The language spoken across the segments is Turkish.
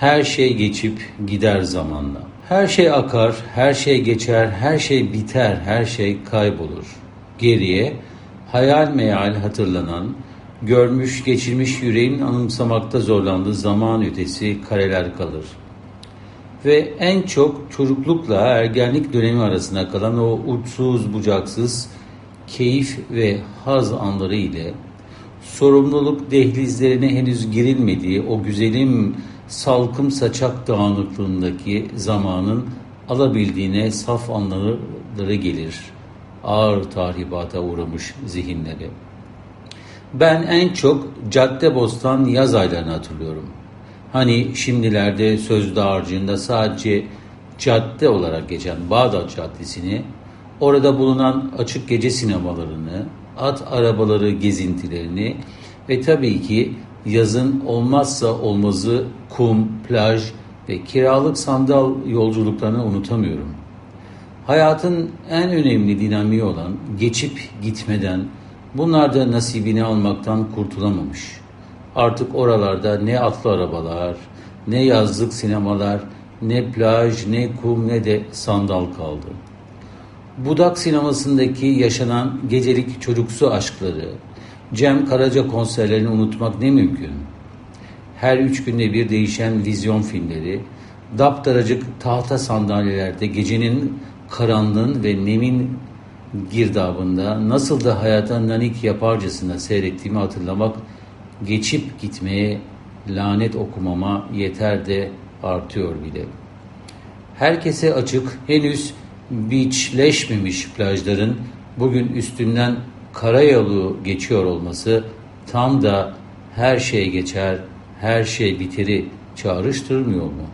Her şey geçip gider zamanla. Her şey akar, her şey geçer, her şey biter, her şey kaybolur. Geriye hayal meyal hatırlanan, görmüş geçirmiş yüreğin anımsamakta zorlandığı zaman ötesi kareler kalır. Ve en çok çocuklukla ergenlik dönemi arasında kalan o uçsuz bucaksız keyif ve haz anları ile sorumluluk dehlizlerine henüz girilmediği o güzelim salkım saçak dağınıklığındaki zamanın alabildiğine saf anları gelir. Ağır tahribata uğramış zihinleri. Ben en çok Caddebostan yaz aylarını hatırlıyorum. Hani şimdilerde söz dağarcığında sadece cadde olarak geçen Bağdat Caddesi'ni, orada bulunan açık gece sinemalarını, at arabaları gezintilerini ve tabii ki yazın olmazsa olmazı kum, plaj ve kiralık sandal yolculuklarını unutamıyorum. Hayatın en önemli dinamiği olan geçip gitmeden bunlar da nasibini almaktan kurtulamamış. Artık oralarda ne atlı arabalar, ne yazlık sinemalar, ne plaj, ne kum ne de sandal kaldı. Budak sinemasındaki yaşanan gecelik çocuksu aşkları, Cem Karaca konserlerini unutmak ne mümkün? Her üç günde bir değişen vizyon filmleri, daptaracık tahta sandalyelerde gecenin karanlığın ve nemin girdabında nasıl da hayata nanik yaparcasına seyrettiğimi hatırlamak geçip gitmeye lanet okumama yeter de artıyor bile. Herkese açık, henüz beachleşmemiş plajların bugün üstünden karayolu geçiyor olması tam da her şey geçer, her şey biteri çağrıştırmıyor mu?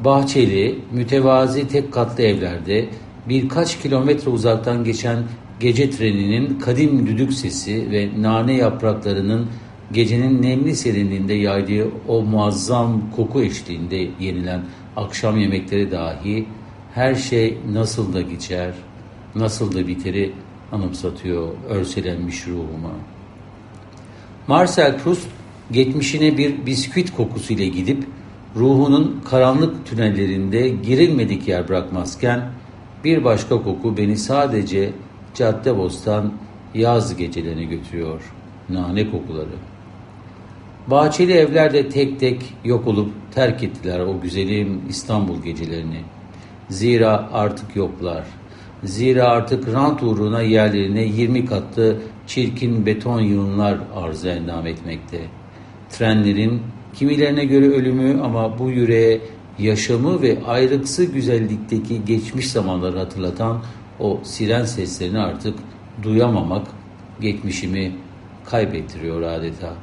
Bahçeli, mütevazi tek katlı evlerde birkaç kilometre uzaktan geçen gece treninin kadim düdük sesi ve nane yapraklarının gecenin nemli serinliğinde yaydığı o muazzam koku eşliğinde yenilen akşam yemekleri dahi her şey nasıl da geçer, nasıl da biteri anımsatıyor örselenmiş ruhuma. Marcel Proust geçmişine bir bisküvit kokusuyla gidip ruhunun karanlık tünellerinde girilmedik yer bırakmazken bir başka koku beni sadece cadde bostan yaz gecelerine götürüyor. Nane kokuları. Bahçeli evlerde tek tek yok olup terk ettiler o güzelim İstanbul gecelerini. Zira artık yoklar. Zira artık rant uğruna yerlerine 20 katlı çirkin beton yığınlar arıza endam etmekte. Trenlerin kimilerine göre ölümü ama bu yüreğe yaşamı ve ayrıksı güzellikteki geçmiş zamanları hatırlatan o siren seslerini artık duyamamak geçmişimi kaybettiriyor adeta.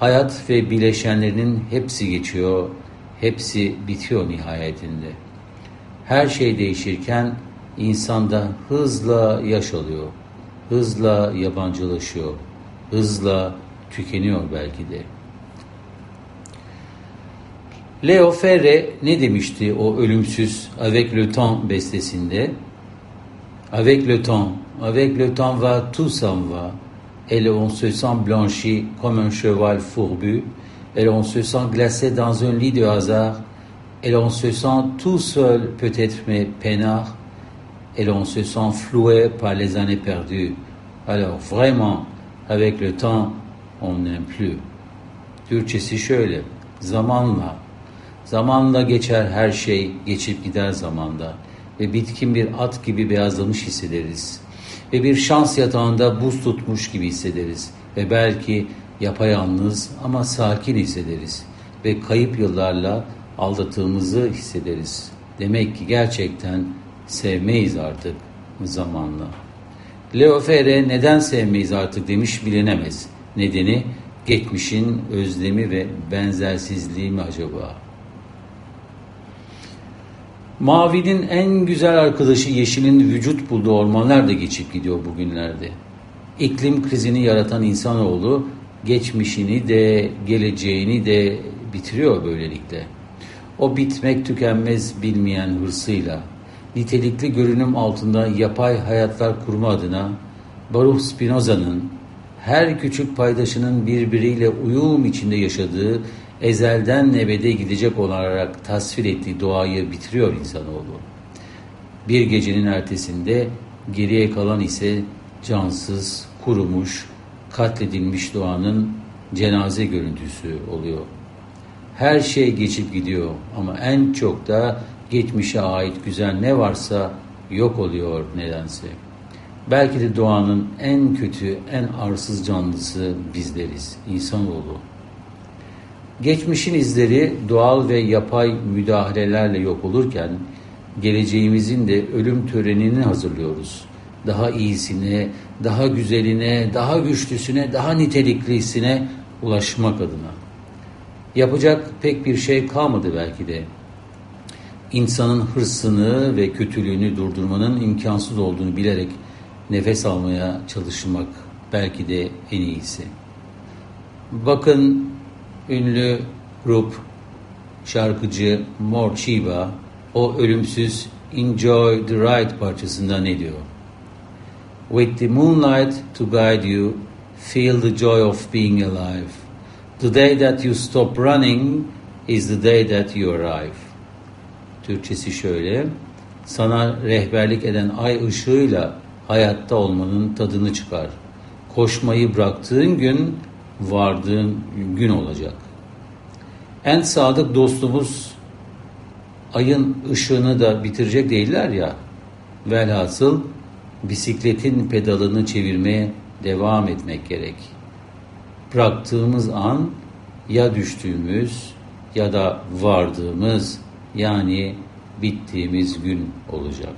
Hayat ve bileşenlerinin hepsi geçiyor, hepsi bitiyor nihayetinde. Her şey değişirken insanda hızla yaş alıyor, hızla yabancılaşıyor, hızla tükeniyor belki de. Leo Ferre ne demişti o ölümsüz Avec le temps bestesinde? Avec le temps, avec le temps va, tout s'en va. Et on se sent blanchi comme un cheval fourbu. Et on se sent glacé dans un lit de hasard. Et on se sent tout seul, peut-être, mais peinard. Et l'on se sent floué par les années perdues. Alors vraiment, avec le temps, on n'aime plus. Türkçesi şöyle, zamanla, zamanla geçer her şey, geçip gider zamanda ve bitkin bir at gibi beyazlamış hissederiz. Ve bir şans yatağında buz tutmuş gibi hissederiz. Ve belki yapayalnız ama sakin hissederiz. Ve kayıp yıllarla aldattığımızı hissederiz. Demek ki gerçekten sevmeyiz artık zamanla. Leo Ferre neden sevmeyiz artık demiş bilinemez. Nedeni geçmişin özlemi ve benzersizliği mi acaba? Mavinin en güzel arkadaşı yeşilin vücut bulduğu ormanlar da geçip gidiyor bugünlerde. İklim krizini yaratan insanoğlu geçmişini de geleceğini de bitiriyor böylelikle. O bitmek tükenmez bilmeyen hırsıyla, nitelikli görünüm altında yapay hayatlar kurma adına Baruch Spinoza'nın her küçük paydaşının birbiriyle uyum içinde yaşadığı ezelden nebede gidecek olarak tasvir ettiği doğayı bitiriyor insanoğlu. Bir gecenin ertesinde geriye kalan ise cansız, kurumuş, katledilmiş doğanın cenaze görüntüsü oluyor. Her şey geçip gidiyor ama en çok da geçmişe ait güzel ne varsa yok oluyor nedense. Belki de doğanın en kötü, en arsız canlısı bizleriz, insanoğlu. Geçmişin izleri doğal ve yapay müdahalelerle yok olurken geleceğimizin de ölüm törenini hazırlıyoruz. Daha iyisine, daha güzeline, daha güçlüsüne, daha niteliklisine ulaşmak adına. Yapacak pek bir şey kalmadı belki de. İnsanın hırsını ve kötülüğünü durdurmanın imkansız olduğunu bilerek nefes almaya çalışmak belki de en iyisi. Bakın ünlü grup şarkıcı Mor Chiba o ölümsüz Enjoy the Ride parçasında ne diyor? With the moonlight to guide you, feel the joy of being alive. The day that you stop running is the day that you arrive. Türkçesi şöyle. Sana rehberlik eden ay ışığıyla hayatta olmanın tadını çıkar. Koşmayı bıraktığın gün vardığın gün olacak. En sadık dostumuz ayın ışığını da bitirecek değiller ya. Velhasıl bisikletin pedalını çevirmeye devam etmek gerek. Bıraktığımız an ya düştüğümüz ya da vardığımız yani bittiğimiz gün olacak.